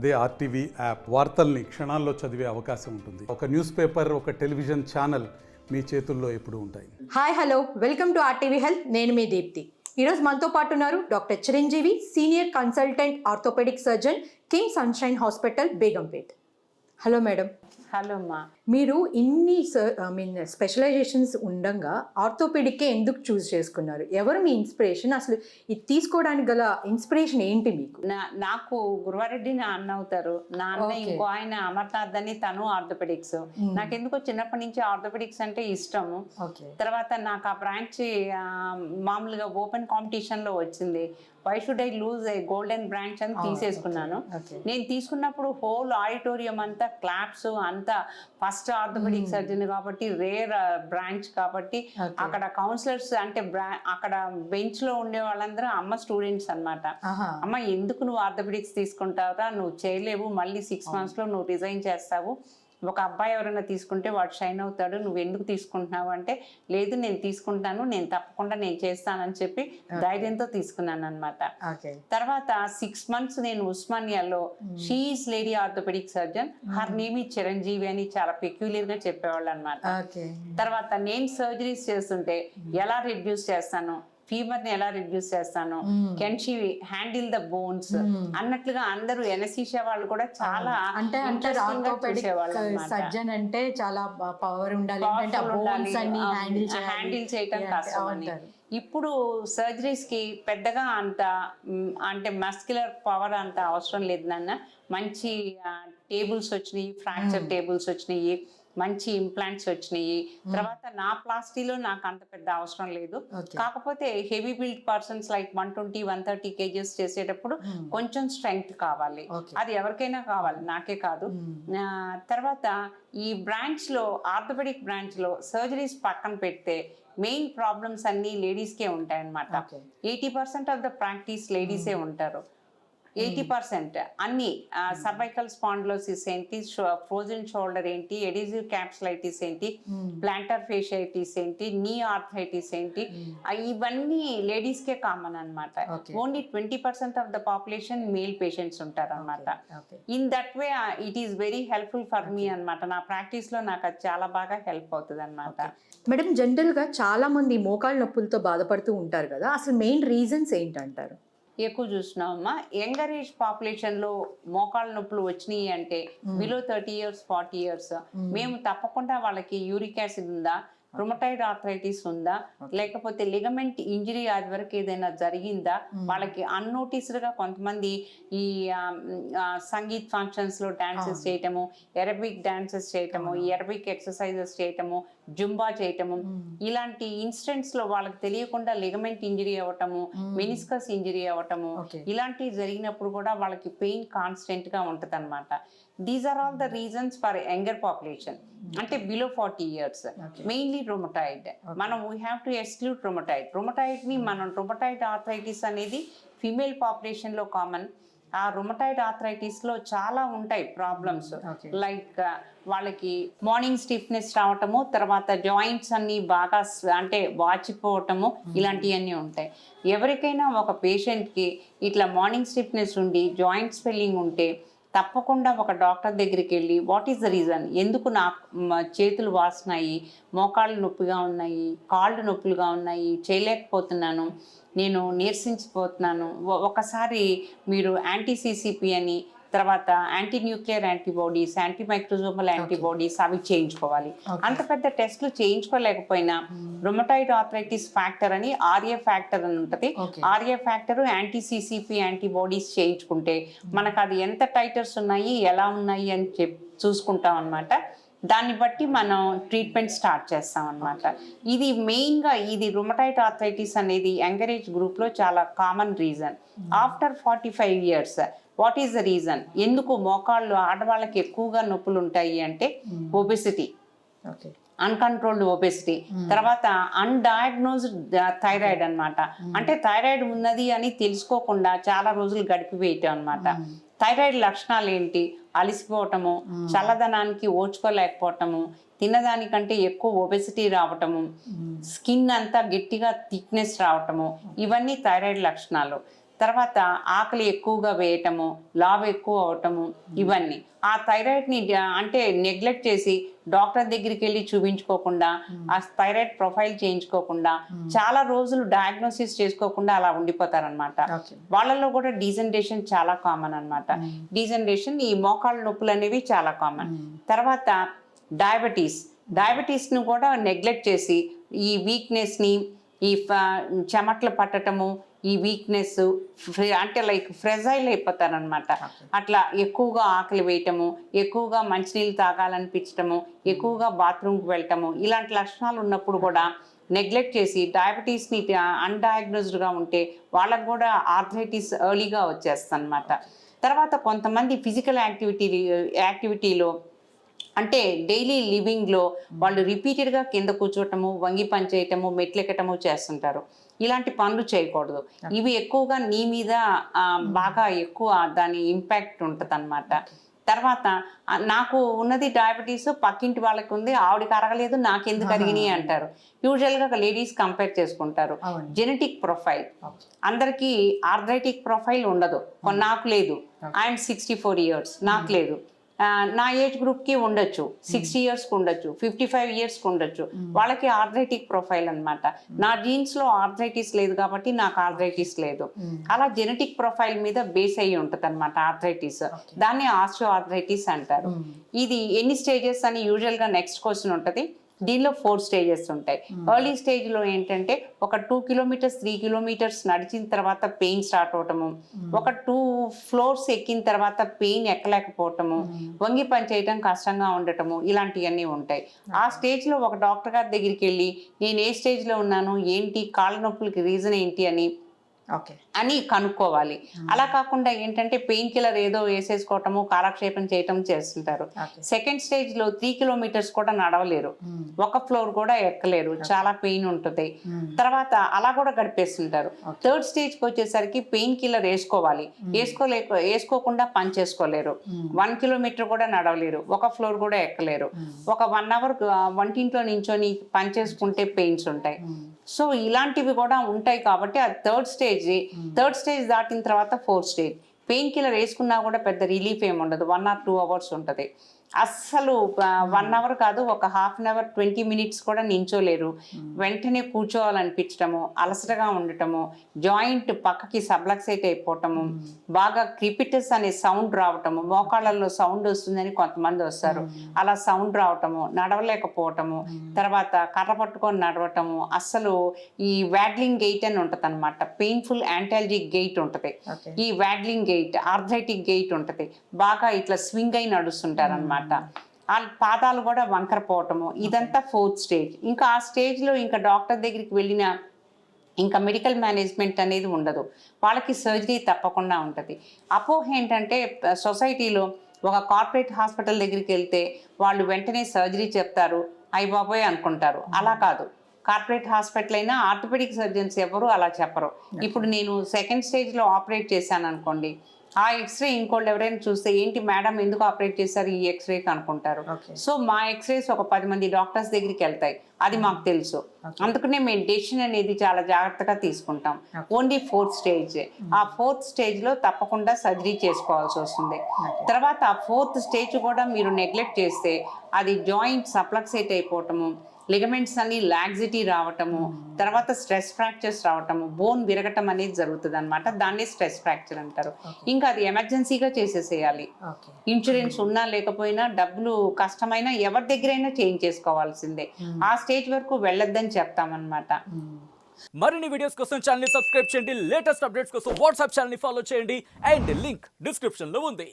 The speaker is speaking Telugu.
అదే ఆర్టీవీ యాప్ వార్తల్ని క్షణాల్లో చదివే అవకాశం ఉంటుంది. ఒక న్యూస్ పేపర్ ఒక టెలివిజన్ ఛానల్ మీ చేతుల్లో ఎప్పుడు ఉంటాయి. Hi hello. Welcome to RTV health. నేను మీ దీప్తి. ఈరోజు మనతో పాటు ఉన్నారు doctor Chiranjeevi senior consultant orthopaedic surgeon King Sunshine hospital Begumpet. Hello madam. Hello అమ్మా. మీరు ఇన్ని ఐ మీన్ స్పెషలైజేషన్స్ ఉండగా ఆర్థోపెడిక్కే ఎందుకు చూస్ చేసుకున్నారు? ఎవరు మీ ఇన్స్పిరేషన్? అసలు ఇది తీసుకోవడానికి గల ఇన్స్పిరేషన్ ఏంటి మీకు? నాకు గురువారెడ్డి నా అన్న అవుతారు. నా అన్న. ఇంకో ఆయన అమర్నాథ్ అని తను ఆర్థోపెడిక్స్. నాకెందుకో చిన్నప్పటి నుంచి ఆర్థోపెడిక్స్ అంటే ఇష్టము. తర్వాత నాకు ఆ బ్రాంచ్ మామూలుగా ఓపెన్ కాంపిటీషన్లో వచ్చింది. Why should I lose a golden branch అని తీసేసుకున్నాను. నేను తీసుకున్నప్పుడు హోల్ ఆడిటోరియం అంతా క్లాప్స్ అంతా ఫస్ట్ ఆర్థోపెడిక్ సర్జన్ కాబట్టి రేర్ బ్రాంచ్ కాబట్టి. అక్కడ కౌన్సిలర్స్ అంటే అక్కడ బెంచ్లో ఉండే వాళ్ళందరూ అమ్మ స్టూడెంట్స్ అన్నమాట. ఆహా. అమ్మ ఎందుకు నువ్వు ఆర్థోపెడిక్స్ తీసుకుంటావురా? నువ్వు చేయలేవు మళ్ళీ సిక్స్ మంత్స్లో నువ్వు రిజైన్ చేస్తావు. ఒక అబ్బాయి ఎవరైనా తీసుకుంటే వాడు షైన్ అవుతాడు నువ్వు ఎందుకు తీసుకుంటున్నావు? అంటే లేదు నేను తీసుకుంటాను నేను తప్పకుండా నేను చేస్తానని చెప్పి ధైర్యంతో తీసుకున్నాను అనమాట తర్వాత సిక్స్ మంత్స్ నేను ఉస్మానియాలో she is lady orthopaedic surgeon her name Chiranjeevi అని చాలా పెక్యులర్గా చెప్పేవాళ్ళు అనమాట తర్వాత నేను సర్జరీస్ చేస్తుంటే ఎలా రిడ్యూస్ చేస్తాను? ఫీవర్ని ఎలా రిడ్యూస్ చేస్తాను can she handle the bones అన్నట్లుగా అందరూ ఎనసీషియా వాళ్ళు కూడా చాలా అంటే అంటే సర్జన్ అంటే చాలా పవర్ ఉండాలి. హ్యాండిల్ చేయటం అంటారు. ఇప్పుడు సర్జరీస్కి పెద్దగా అంత అంటే మస్క్యులర్ పవర్ అంత అవసరం లేదు నాన్న. మంచి టేబుల్స్ వచ్చినాయి ఫ్రాక్చర్ టేబుల్స్ వచ్చినాయి. మంచి ఇంప్లాంట్స్ వచ్చినాయి. తర్వాత నా ప్లాస్టీలో నాకు అంత పెద్ద అవసరం లేదు. కాకపోతే heavy build persons like one twenty one thirty kgs చేసేటప్పుడు కొంచెం స్ట్రెంగ్త్ కావాలి. అది ఎవరికైనా కావాలి నాకే కాదు. ఆ, తర్వాత ఈ బ్రాంచ్లో ఆర్థోపెడిక్ బ్రాంచ్లో సర్జరీస్ పక్కన పెడితే మెయిన్ ప్రాబ్లమ్స్ అన్ని లేడీస్కే ఉంటాయి అన్నమాట Okay. Eighty percent of the practice లేడీసే ఉంటారు. ఎయిటీ పర్సెంట్ అన్ని సర్వైకల్ స్పాండ్లోసిస్ ఏంటి ఫ్రోజన్ షోల్డర్ ఏంటి ఎడిజివ్ క్యాప్సులైటిస్ ఏంటి ప్లాంటర్ ఫేషియైటిస్ ఏంటి నీ ఆర్థైటిస్ ఏంటి ఇవన్నీ లేడీస్ కే కామన్ అన్నమాట. Okay. Only twenty percent of the population male patients ఉంటారు అనమాట in that way it is very helpful for me అన్నమాట. నా ప్రాక్టీస్లో నాకు అది చాలా బాగా హెల్ప్ అవుతుంది అనమాట మేడం జనరల్గా చాలా మంది మోకాళ్ళ నొప్పులతో బాధపడుతూ ఉంటారు కదా అసలు మెయిన్ రీజన్స్ ఏంటంటారు? ఎక్కువ చూసినామమ్మా యంగర్ ఏజ్ పాపులేషన్లో మోకాళ్ళ నొప్పులు వచ్చినాయి అంటే below thirty years forty years మేము. తప్పకుండా వాళ్ళకి యూరిక్ యాసిడ్ ఉందా? రుమటైడ్ ఆర్థరైటిస్ ఉందా? లేకపోతే లిగమెంట్ ఇంజరీ అది వరకు ఏదైనా జరిగిందా? వాళ్ళకి అన్నోటీస్డ్గా కొంతమంది ఈ సంగీత్ ఫంక్షన్స్లో డాన్సెస్ చేయటము ఎరబిక్ డాన్సెస్ చేయటము ఎరబిక్ ఎక్సర్సైజెస్ చేయటము జుంబా చేయటము ఇలాంటి ఇన్సిడెంట్స్లో వాళ్ళకి తెలియకుండా లిగమెంట్ ఇంజరీ అవ్వటము మెనిస్కస్ ఇంజరీ అవ్వటము. ఇలాంటివి జరిగినప్పుడు కూడా వాళ్ళకి పెయిన్ కాన్స్టెంట్గా ఉంటది అనమాట these are all the reasons for younger population అంటే below forty years mainly rheumatoid మనం we have to exclude rheumatoid రొమటైడ్ని మనం రొమటైడ్ ఆర్థరైటిస్ అనేది ఫిమేల్ పాపులేషన్లో కామన్ ఆ రొమటైడ్ ఆర్థరైటిస్లో చాలా ఉంటాయి ప్రాబ్లమ్స్. లైక్ వాళ్ళకి మార్నింగ్ స్టిఫ్నెస్ రావటము తర్వాత జాయింట్స్ అన్ని బాగా అంటే వాచిపోవటము ఇలాంటివన్నీ ఉంటాయి. ఎవరికైనా ఒక పేషెంట్కి ఇట్లా మార్నింగ్ స్టిఫ్నెస్ ఉండి జాయింట్ స్వెల్లింగ్ ఉంటే తప్పకుండా ఒక డాక్టర్ దగ్గరికి వెళ్ళి వాట్ ఈస్ ద రీజన్ ఎందుకు నా చేతులు వాసినాయి? మోకాళ్ళు నొప్పిగా ఉన్నాయి కాళ్ళు నొప్పులుగా ఉన్నాయి చేయలేకపోతున్నాను నేను నీరసించిపోతున్నాను. ఒకసారి మీరు యాంటీసీసీపీ అని తర్వాత anti nuclear antibodies anti microsomal antibodies అవి చేయించుకోవాలి. అంత పెద్ద టెస్ట్లు చేయించుకోలేకపోయినా రొమటైడ్ ఆర్థరైటిస్ ఫ్యాక్టర్ అని ఆర్ఏ ఫ్యాక్టర్ అని ఉంటుంది. RA factor anti CCP antibodies చేయించుకుంటే మనకు అది ఎంత టైటర్స్ ఉన్నాయి ఎలా ఉన్నాయి అని చెప్ చూసుకుంటాం అనమాట దాన్ని బట్టి మనం ట్రీట్మెంట్ స్టార్ట్ చేస్తాం అనమాట ఇది మెయిన్గా ఇది రుమటైట్ ఆర్థరైటిస్ అనేది యంగరేజ్ గ్రూప్లో చాలా common reason after forty five years what is the reason ఎందుకు మోకాళ్ళు ఆడవాళ్ళకి ఎక్కువగా నొప్పులు ఉంటాయి అంటే ఒబెసిటీ అన్కంట్రోల్డ్ ఒబెసిటీ తర్వాత అన్డయాగ్నోజ్డ్ థైరాయిడ్ అన్నమాట. అంటే థైరాయిడ్ ఉన్నది అని తెలుసుకోకుండా చాలా రోజులు గడిపివేయటం అన్నమాట. థైరాయిడ్ లక్షణాలు ఏంటి? అలసిపోవటము చల్లదనానికి ఓర్చుకోలేకపోవటము తిన్నదానికంటే ఎక్కువ ఒబెసిటీ రావటము స్కిన్ అంతా గట్టిగా థిక్నెస్ రావటము ఇవన్నీ థైరాయిడ్ లక్షణాలు. తర్వాత ఆకలి ఎక్కువగా వేయటము లావ్ ఎక్కువ అవటము ఇవన్నీ. ఆ థైరాయిడ్ని అంటే నెగ్లెక్ట్ చేసి డాక్టర్ దగ్గరికి వెళ్ళి చూపించుకోకుండా ఆ థైరాయిడ్ ప్రొఫైల్ చేయించుకోకుండా చాలా రోజులు డయాగ్నోసిస్ చేసుకోకుండా అలా ఉండిపోతారనమాట వాళ్ళల్లో కూడా డీజనరేషన్ చాలా కామన్ అన్నమాట. డీజనరేషన్ ఈ మోకాళ్ళ నొప్పులు అనేవి చాలా కామన్. తర్వాత డయాబెటీస్. డయాబెటీస్ను కూడా నెగ్లెక్ట్ చేసి ఈ వీక్నెస్ని ఈ చెమటలు పట్టటము ఈ వీక్నెస్ అంటే లైక్ ఫ్రెజైల్ అయిపోతారనమాట అట్లా ఎక్కువగా ఆకలి వేయటము ఎక్కువగా మంచినీళ్ళు తాగాలనిపించటము ఎక్కువగా బాత్రూమ్కి వెళ్ళటము ఇలాంటి లక్షణాలు ఉన్నప్పుడు కూడా నెగ్లెక్ట్ చేసి డయాబెటీస్ని అన్డయాగ్నోజ్డ్గా ఉంటే వాళ్ళకు కూడా ఆర్థరైటిస్ ఎర్లీగా వచ్చేస్తుంది అనమాట తర్వాత కొంతమంది ఫిజికల్ యాక్టివిటీ యాక్టివిటీలో అంటే డైలీ లివింగ్లో వాళ్ళు రిపీటెడ్గా కింద కూర్చోటము వంగి పని చేయటము మెట్లెక్కటము చేస్తుంటారు. ఇలాంటి పనులు చేయకూడదు. ఇవి ఎక్కువగా నీ మీద బాగా ఎక్కువ దాని ఇంపాక్ట్ ఉంటుంది తర్వాత ఆ, నాకు ఉన్నది డయాబెటీస్ పక్కింటి వాళ్ళకి ఉంది ఆవిడకి అరగలేదు నాకెందుకు అరిగినాయి అంటారు. యూజువల్గా లేడీస్ కంపేర్ చేసుకుంటారు. జెనెటిక్ ప్రొఫైల్ అందరికీ ఆర్థరైటిక్ ప్రొఫైల్ ఉండదు. నాకు లేదు. ఐఎమ్ సిక్స్టీ ఫోర్ ఇయర్స్ నాకు లేదు. నా ఏజ్ గ్రూప్కి ఉండొచ్చు. సిక్స్టీ ఇయర్స్కి ఉండొచ్చు. ఫిఫ్టీ ఫైవ్ ఇయర్స్కి ఉండొచ్చు. వాళ్ళకి ఆర్థరైటిక్ ప్రొఫైల్ అన్నమాట. నా జీన్స్లో ఆర్థరైటిస్ లేదు కాబట్టి నాకు ఆర్థరైటిస్ లేదు. అలా జెనెటిక్ ప్రొఫైల్ మీద బేస్ అయ్యి ఉంటుంది అనమాట ఆర్థరైటిస్ దాన్ని ఆస్ట్రో ఆర్థరైటిస్ అంటారు ఇది ఎన్ని స్టేజెస్ అని యూజువల్గా నెక్స్ట్ క్వశ్చన్ ఉంటుంది. దీనిలో ఫోర్ స్టేజెస్ ఉంటాయి. ఎర్లీ స్టేజ్లో ఏంటంటే ఒక టూ కిలోమీటర్స్ త్రీ కిలోమీటర్స్ నడిచిన తర్వాత పెయిన్ స్టార్ట్ అవటము. ఒక టూ ఫ్లోర్స్ ఎక్కిన తర్వాత పెయిన్ ఎక్కలేకపోవటము. వంగి పని చేయటం కష్టంగా ఉండటము. ఇలాంటివన్నీ ఉంటాయి. ఆ స్టేజ్లో ఒక డాక్టర్ గారి దగ్గరికి వెళ్ళి నేను ఏ స్టేజ్లో ఉన్నాను? ఏంటి? కాళ్ళ నొప్పులకి రీజన్ ఏంటి అని అని కనుక్కోవాలి. అలా కాకుండా ఏంటంటే పెయిన్ కిల్లర్ ఏదో వేసేసుకోవటము కాలక్షేపం చేయటం చేస్తుంటారు. సెకండ్ స్టేజ్లో త్రీ కిలోమీటర్స్ కూడా నడవలేరు. ఒక ఫ్లోర్ కూడా ఎక్కలేరు. చాలా పెయిన్ ఉంటుంది. తర్వాత అలా కూడా గడిపేస్తుంటారు. థర్డ్ స్టేజ్కి వచ్చేసరికి పెయిన్ కిల్లర్ వేసుకోవాలి. వేసుకోలేక వేసుకోకుండా పని చేసుకోలేరు. వన్ కిలోమీటర్ కూడా నడవలేరు. ఒక ఫ్లోర్ కూడా ఎక్కలేరు. ఒక వన్ అవర్ వంటింట్లో నించొని పని చేసుకుంటే పెయిన్స్ ఉంటాయి. సో ఇలాంటివి కూడా ఉంటాయి కాబట్టి అది థర్డ్ స్టేజ్ థర్డ్ స్టేజ్ దాటిన తర్వాత ఫోర్త్ స్టేజ్ పెయిన్ కిల్లర్ వేసుకున్నా కూడా పెద్ద రిలీఫ్ ఏమి ఉండదు. వన్ ఆర్ టూ అవర్స్ ఉంటుంది. అస్సలు వన్ అవర్ కాదు ఒక half an hour twenty minutes కూడా నించోలేరు. వెంటనే కూర్చోవాలనిపించటము అలసటగా ఉండటము జాయింట్ పక్కకి సబ్లక్సైట్ అయిపోవటము బాగా క్రిపిటస్ అనే సౌండ్ రావటము మోకాళ్ళల్లో సౌండ్ వస్తుందని కొంతమంది వస్తారు. అలా సౌండ్ రావటము నడవలేకపోవటము తర్వాత కర్ర పట్టుకొని నడవటము అస్సలు ఈ వ్యాడ్లింగ్ గెయిట్ అని ఉంటుంది అనమాట పెయిన్ఫుల్ యాంటాలజిక్ గెయిట్ ఉంటుంది. ఈ వ్యాడ్లింగ్ గెయిట్ ఆర్థరైటిక్ గెయిట్ ఉంటుంది. బాగా ఇట్లా స్వింగ్ అయి నడుస్తుంటారు అనమాట ఆ పాదాలు కూడా వంకర పోవటము ఇదంతా ఫోర్త్ స్టేజ్ ఇంకా ఆ స్టేజ్లో ఇంకా డాక్టర్ దగ్గరికి వెళ్ళిన ఇంకా మెడికల్ మేనేజ్మెంట్ అనేది ఉండదు. వాళ్ళకి సర్జరీ తప్పకుండా ఉంటుంది. అపోహ ఏంటంటే సొసైటీలో ఒక కార్పొరేట్ హాస్పిటల్ దగ్గరికి వెళ్తే వాళ్ళు వెంటనే సర్జరీ చెప్తారు అయ్యి బాబోయ్ అనుకుంటారు. అలా కాదు. కార్పొరేట్ హాస్పిటల్ అయినా ఆర్థోపెడిక్ సర్జన్స్ ఎవరు అలా చెప్పరు. ఇప్పుడు నేను సెకండ్ స్టేజ్లో ఆపరేట్ చేశాను అనుకోండి ఆ ఎక్స్రే ఇంకోళ్ళు ఎవరైనా చూస్తే ఏంటి మేడం ఎందుకు ఆపరేట్ చేశారు? ఈ ఎక్స్రేకి అనుకుంటారు. సో మా ఎక్స్రేస్ ఒక పది మంది డాక్టర్స్ దగ్గరికి వెళ్తాయి. అది మాకు తెలుసు. అందుకనే మేము డెసిషన్ అనేది చాలా జాగ్రత్తగా తీసుకుంటాం. Only fourth stage. ఆ ఫోర్త్ స్టేజ్లో తప్పకుండా సర్జరీ చేసుకోవాల్సి వస్తుంది. తర్వాత ఆ ఫోర్త్ స్టేజ్ కూడా మీరు నెగ్లెక్ట్ చేస్తే అది జాయింట్ సప్లక్సేట్ అయిపోవటము లిగమెంట్స్ అన్ని లాగ్జిటీ రావటము తర్వాత స్ట్రెస్ ఫ్రాక్చర్స్ రావటము బోన్ విరగటం అనేది జరుగుతుంది అనమాట దాన్నే స్ట్రెస్ ఫ్రాక్చర్ అంటారు. ఇంకా అది ఎమర్జెన్సీగా చేసేసేయాలి. ఇన్సూరెన్స్ ఉన్నా లేకపోయినా డబ్బులు కష్టమైనా ఎవరి దగ్గరైనా చేంజ్ చేసుకోవాల్సిందే. ఆ స్టేజ్ వరకు వెళ్ళొద్దని చెప్తామన్నమాట. మరిన్ని వీడియోస్ కోసం ఛానల్ సబ్స్క్రైబ్ చేయండి. లేటెస్ట్ అప్డేట్స్ కోసం వాట్సాప్ ఛానల్ ఫాలో చేయండి. అండ్ లింక్ డిస్క్రిప్షన్లో ఉంది.